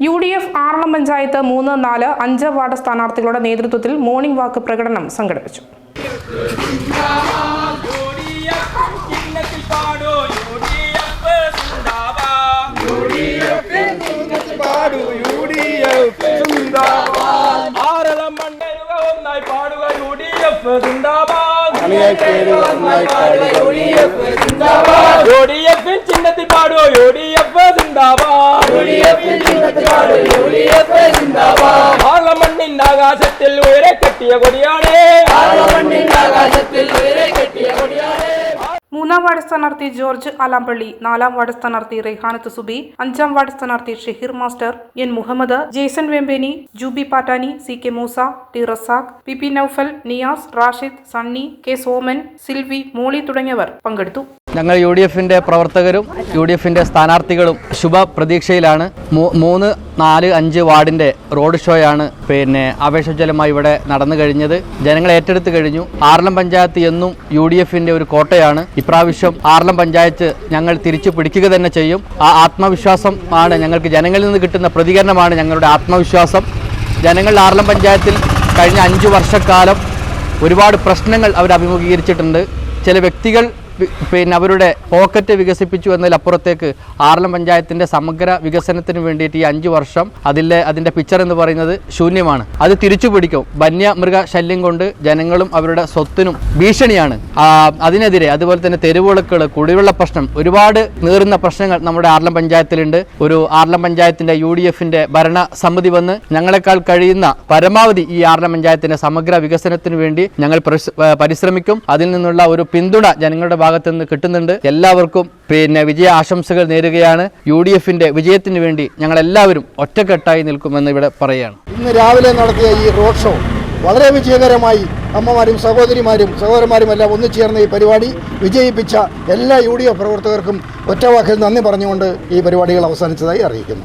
U D F Aralam panchayat മൂന്ന് നാല് അഞ്ച് വാർഡ് സ്ഥാനാർത്ഥികളുടെ നേതൃത്വത്തിൽ മോർണിംഗ് വാക്ക് പ്രകടനം സംഘടിപ്പിച്ചു. ഒന്നായി പാടുക യു ഡി എഫ് സിന്ദാബാദ് യു ഡി എഫിൻ ചിഹ്നത്തിൽ പാടുക യു ഡി എഫ് സിന്ദാബാദ് ആളമണ്ണിൻ ആകാശത്തിൽ ഉയരെ കെട്ടിയ കൊടിയാണേ മൂന്നാം വാർഡ് സ്ഥാനാർത്ഥി ജോർജ് ആലാമ്പള്ളി നാലാം വാർഡ് സ്ഥാനാർത്ഥി റെയ്ഹാനത്ത് സുബി അഞ്ചാം വാർഡ് സ്ഥാനാർത്ഥി Shaheer master N Muhammad Jaison Vembeni Jubi Pattani C K Moosa T Razak P P Noufal Niyas Rashid Sunny K Soman Silvi Moly തുടങ്ങിയവർ പങ്കെടുത്തു ഞങ്ങൾ യു ഡി എഫിന്റെ പ്രവർത്തകരും യു ഡി എഫിന്റെ സ്ഥാനാർത്ഥികളും ശുഭ പ്രതീക്ഷയിലാണ് മൂന്ന് നാല് അഞ്ച് വാർഡിന്റെ റോഡ് ഷോയാണ് പിന്നെ ആവേശജ്വലമായി ഇവിടെ നടന്നു കഴിഞ്ഞത്. ജനങ്ങൾ ഏറ്റെടുത്ത് കഴിഞ്ഞു. ആർലം പഞ്ചായത്ത് എന്നും യു ഡി എഫിന്റെ ഒരു കോട്ടയാണ്. ഇപ്രാവശ്യം ആർലം പഞ്ചായത്ത് ഞങ്ങൾ തിരിച്ചു പിടിക്കുക തന്നെ ചെയ്യും. ആ ആത്മവിശ്വാസം ആണ് ഞങ്ങൾക്ക് ജനങ്ങളിൽ നിന്ന് കിട്ടുന്ന പ്രതികരണമാണ് ഞങ്ങളുടെ ആത്മവിശ്വാസം. ജനങ്ങൾ ആർലം പഞ്ചായത്തിൽ കഴിഞ്ഞ അഞ്ച് വർഷക്കാലം ഒരുപാട് പ്രശ്നങ്ങൾ അവർ അഭിമുഖീകരിച്ചിട്ടുണ്ട്. ചില വ്യക്തികൾ പിന്നെ അവരുടെ പോക്കറ്റ് വികസിപ്പിച്ചു എന്നതിലപ്പുറത്തേക്ക് ആറളം പഞ്ചായത്തിന്റെ സമഗ്ര വികസനത്തിന് വേണ്ടിയിട്ട് ഈ അഞ്ച് വർഷം അതിലെ അതിന്റെ പിക്ചർ എന്ന് പറയുന്നത് ശൂന്യമാണ്. അത് തിരിച്ചു പിടിക്കും. വന്യമൃഗ ശല്യം കൊണ്ട് ജനങ്ങളും അവരുടെ സ്വത്തിനും ഭീഷണിയാണ്. അതിനെതിരെ അതുപോലെ തന്നെ തെരുവുളുക്കൾ കുടിവെള്ള പ്രശ്നം ഒരുപാട് നീറുന്ന പ്രശ്നങ്ങൾ നമ്മുടെ ആർലം പഞ്ചായത്തിലുണ്ട്. ഒരു ആർലം പഞ്ചായത്തിന്റെ യു ഡി എഫിന്റെ ഭരണ സമിതി വന്ന് ഞങ്ങളെക്കാൾ കഴിയുന്ന പരമാവധി ഈ ആർലം പഞ്ചായത്തിന്റെ സമഗ്ര വികസനത്തിന് വേണ്ടി ഞങ്ങൾ പരിശ്രമിക്കും. അതിൽ നിന്നുള്ള ഒരു പിന്തുണ ജനങ്ങളുടെ ഭാഗത്ത് നിന്ന് കിട്ടുന്നുണ്ട്. എല്ലാവർക്കും പിന്നെ വിജയ ആശംസകൾ നേരുകയാണ്. യു ഡി എഫിന്റെ വിജയത്തിന് വേണ്ടി ഞങ്ങൾ എല്ലാവരും ഒറ്റക്കെട്ടായി നിൽക്കുമെന്ന് ഇവിടെ പറയുകയാണ്. ഇന്ന് രാവിലെ നടത്തിയ ഈ റോഡ് ഷോ വളരെ വിജയകരമായി അമ്മമാരും സഹോദരിമാരും സഹോദരന്മാരും എല്ലാം ഒന്നിച്ചേർന്ന ഈ പരിപാടി വിജയിപ്പിച്ച എല്ലാ യു ഡി എഫ് പ്രവർത്തകർക്കും ഒറ്റവാക്കിൽ നന്ദി പറഞ്ഞുകൊണ്ട് ഈ പരിപാടികൾ അവസാനിച്ചതായി അറിയിക്കുന്നു.